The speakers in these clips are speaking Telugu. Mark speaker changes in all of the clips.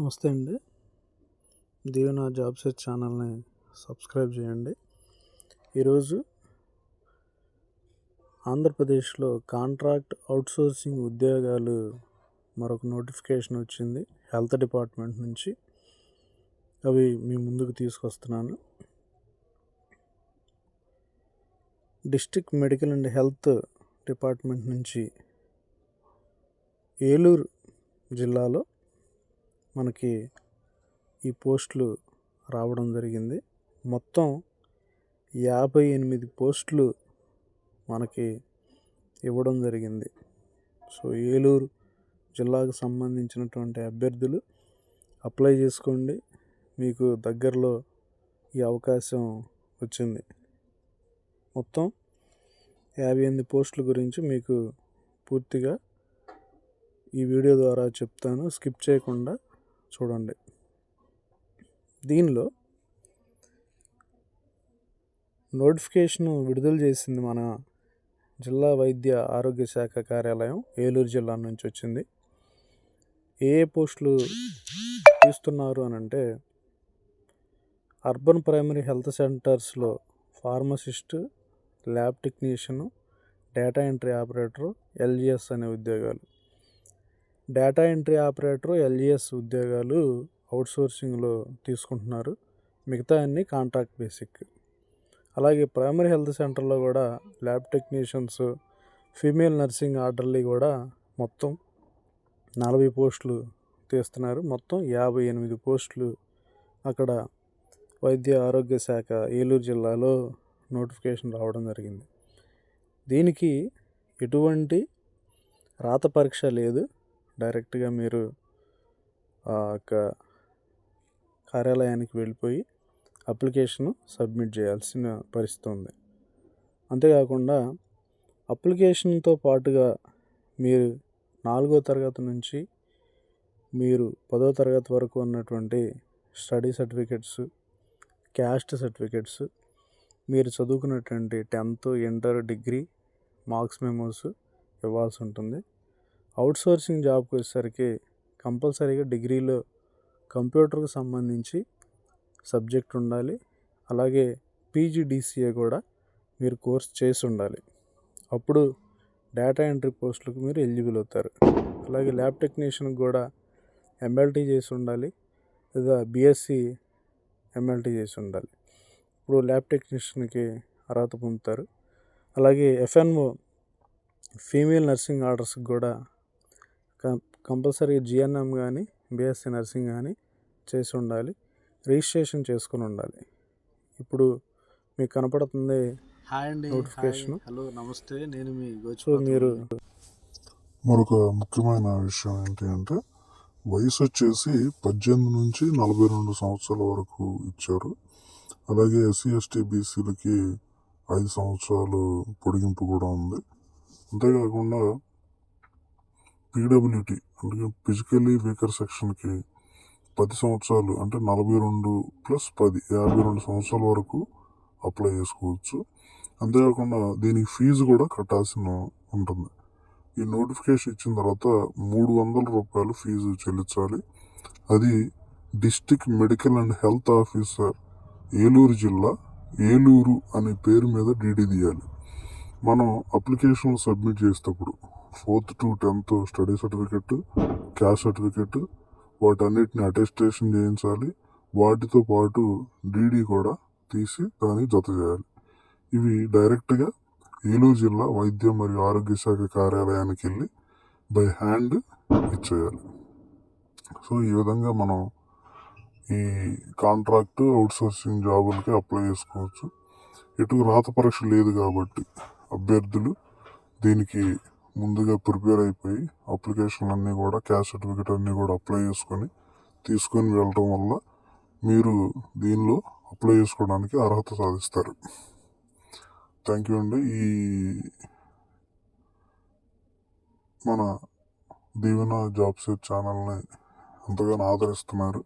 Speaker 1: నమస్తే అండి. దీవెన జాబ్ సెర్చ్ ఛానల్ని సబ్స్క్రైబ్ చేయండి. ఈరోజు ఆంధ్రప్రదేశ్లో కాంట్రాక్ట్ అవుట్సోర్సింగ్ ఉద్యోగాలు మరొక నోటిఫికేషన్ వచ్చింది. హెల్త్ డిపార్ట్మెంట్ నుంచి. అవి మీ ముందుకు తీసుకొస్తున్నాను. District medical and health department నుంచి ఏలూరు జిల్లాలో మనకి ఈ పోస్టులు రావడం జరిగింది. మొత్తం యాభై ఎనిమిది పోస్టులు మనకి ఇవ్వడం జరిగింది. సో ఏలూరు జిల్లాకు సంబంధించినటువంటి అభ్యర్థులు అప్లై చేసుకోండి. మీకు దగ్గరలో ఈ అవకాశం వచ్చింది. మొత్తం యాభై ఎనిమిది పోస్టుల గురించి మీకు పూర్తిగా ఈ వీడియో ద్వారా చెప్తాను. స్కిప్ చేయకుండా చూడండి. దీనిలో నోటిఫికేషన్ విడుదల చేసింది మన జిల్లా వైద్య ఆరోగ్య శాఖ కార్యాలయం ఏలూరు జిల్లా నుంచి వచ్చింది. ఏ ఏ పోస్టులు తీస్తున్నారు అని అంటే అర్బన్ ప్రైమరీ హెల్త్ సెంటర్స్లో pharmacist lab technician data entry operator LGS అనే ఉద్యోగాలు. డేటా ఎంట్రీ ఆపరేటర్ ఎల్జిఎస్ ఉద్యోగాలు అవుట్సోర్సింగ్లో తీసుకుంటున్నారు. మిగతా అన్ని కాంట్రాక్ట్ బేసిక్. అలాగే ప్రైమరీ హెల్త్ సెంటర్లో కూడా lab technicians female nursing orderly కూడా మొత్తం నలభై పోస్టులు తీస్తున్నారు. మొత్తం యాభై ఎనిమిది పోస్టులు అక్కడ వైద్య ఆరోగ్య శాఖ ఏలూరు జిల్లాలో నోటిఫికేషన్ రావడం జరిగింది. దీనికి ఎటువంటి రాత పరీక్ష లేదు. డైరెక్ట్గా మీరు ఆ యొక్క కార్యాలయానికి వెళ్ళిపోయి అప్లికేషను సబ్మిట్ చేయాల్సిన పరిస్థితి ఉంది అంతేకాకుండా అప్లికేషన్తో పాటుగా మీరు నాలుగో తరగతి నుంచి మీరు పదో తరగతి వరకు ఉన్నటువంటి స్టడీ సర్టిఫికెట్స్ క్యాస్ట్ సర్టిఫికెట్స్ మీరు చదువుకున్నటువంటి tenth inter degree marks memos ఇవ్వాల్సి ఉంటుంది. అవుట్సోర్సింగ్ జాబ్కి వచ్చేసరికి కంపల్సరీగా డిగ్రీలో కంప్యూటర్కి సంబంధించి సబ్జెక్ట్ ఉండాలి. అలాగే పీజీడీసీఏ కూడా మీరు కోర్స్ చేసి ఉండాలి అప్పుడు డేటా ఎంట్రీ పోస్టులకు మీరు ఎలిజిబుల్ అవుతారు. అలాగే ల్యాబ్ టెక్నీషియన్కి కూడా ఎంఎల్టీ చేసి ఉండాలి లేదా బీఎస్సీ ఎంఎల్టీ చేసి ఉండాలి ఇప్పుడు ల్యాబ్ టెక్నీషియన్కి అర్హత పొందుతారు. అలాగే ఎఫ్ఎన్ఓ ఫీమేల్ నర్సింగ్ ఆర్డర్స్కి కూడా కంపల్సరీ జిఎన్ఎం కానీ బీఎస్సీ నర్సింగ్ కానీ చేసి ఉండాలి. రిజిస్ట్రేషన్ చేసుకుని ఉండాలి. ఇప్పుడు మీకు కనపడుతుంది
Speaker 2: హాయ్ అండి. హాయ్. హలో నమస్తే. నేను మీ
Speaker 1: సో
Speaker 2: గోచు
Speaker 1: మీరు
Speaker 3: మరొక ముఖ్యమైన విషయం ఏంటి అంటే వయసు వచ్చేసి పద్దెనిమిది నుంచి నలభై రెండు సంవత్సరాల వరకు ఇచ్చారు. అలాగే ఎస్సీ ఎస్టీ బీసీలకి ఐదు సంవత్సరాలు పొడిగింపు కూడా ఉంది. అంతేకాకుండా పీడబ్ల్యూటీ అంటే ఫిజికలీ వీకర్ సెక్షన్కి పది సంవత్సరాలు అంటే నలభై రెండు ప్లస్ పది యాభై రెండు సంవత్సరాల వరకు అప్లై చేసుకోవచ్చు. అంతేకాకుండా దీనికి ఫీజు కూడా కట్టాల్సిన ఉంటుంది. ఈ నోటిఫికేషన్ ఇచ్చిన తర్వాత మూడు వందల రూపాయలు ఫీజు చెల్లించాలి. అది district medical and health officer Eluru జిల్లా ఏలూరు అనే పేరు మీద డీడీ తీయాలి. మనం అప్లికేషన్ సబ్మిట్ చేసేటప్పుడు fourth to tenth study certificate caste certificate వాటన్నిటిని అటెస్టేషన్ చేయించాలి. వాటితో పాటు డీడీ కూడా తీసి దాన్ని జత చేయాలి. ఇవి డైరెక్ట్గా ఏలూరు జిల్లా వైద్య మరియు ఆరోగ్య శాఖ కార్యాలయానికి వెళ్ళి బై హ్యాండ్ ఇచ్చేయాలి. సో ఈ విధంగా మనం ఈ కాంట్రాక్ట్ అవుట్సోర్సింగ్ జాబులకి అప్లై చేసుకోవచ్చు. ఎటు రాత పరీక్ష లేదు కాబట్టి అభ్యర్థులు దీనికి ముందుగా ప్రిపేర్ అయిపోయి అప్లికేషన్లు అన్నీ కూడా క్యాస్ట్ సర్టిఫికేట్ అన్నీ కూడా అప్లై చేసుకొని తీసుకొని వెళ్ళటం వల్ల మీరు దీనిలో అప్లై చేసుకోవడానికి అర్హత సాధిస్తారు. థ్యాంక్ యూ అండి. ఈ మన దీవెన జాబ్స్ ఛానల్ని ఎంతగానో ఆదరిస్తున్నారు.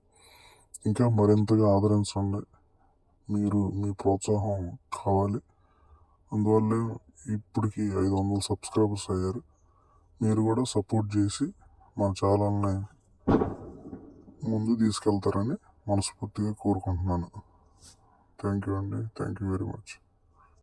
Speaker 3: ఇంకా మరింతగా ఆదరించండి. మీరు మీ ప్రోత్సాహం కావాలి. అందువల్లే ఇప్పటికి ఐదు వందల సబ్స్క్రైబర్స్ అయ్యారు. మీరు కూడా సపోర్ట్ చేసి మన ఛానల్ని ముందు తీసుకెళ్తారని మనస్ఫూర్తిగా కోరుకుంటున్నాను. థ్యాంక్ యూ అండి. Thank you very much.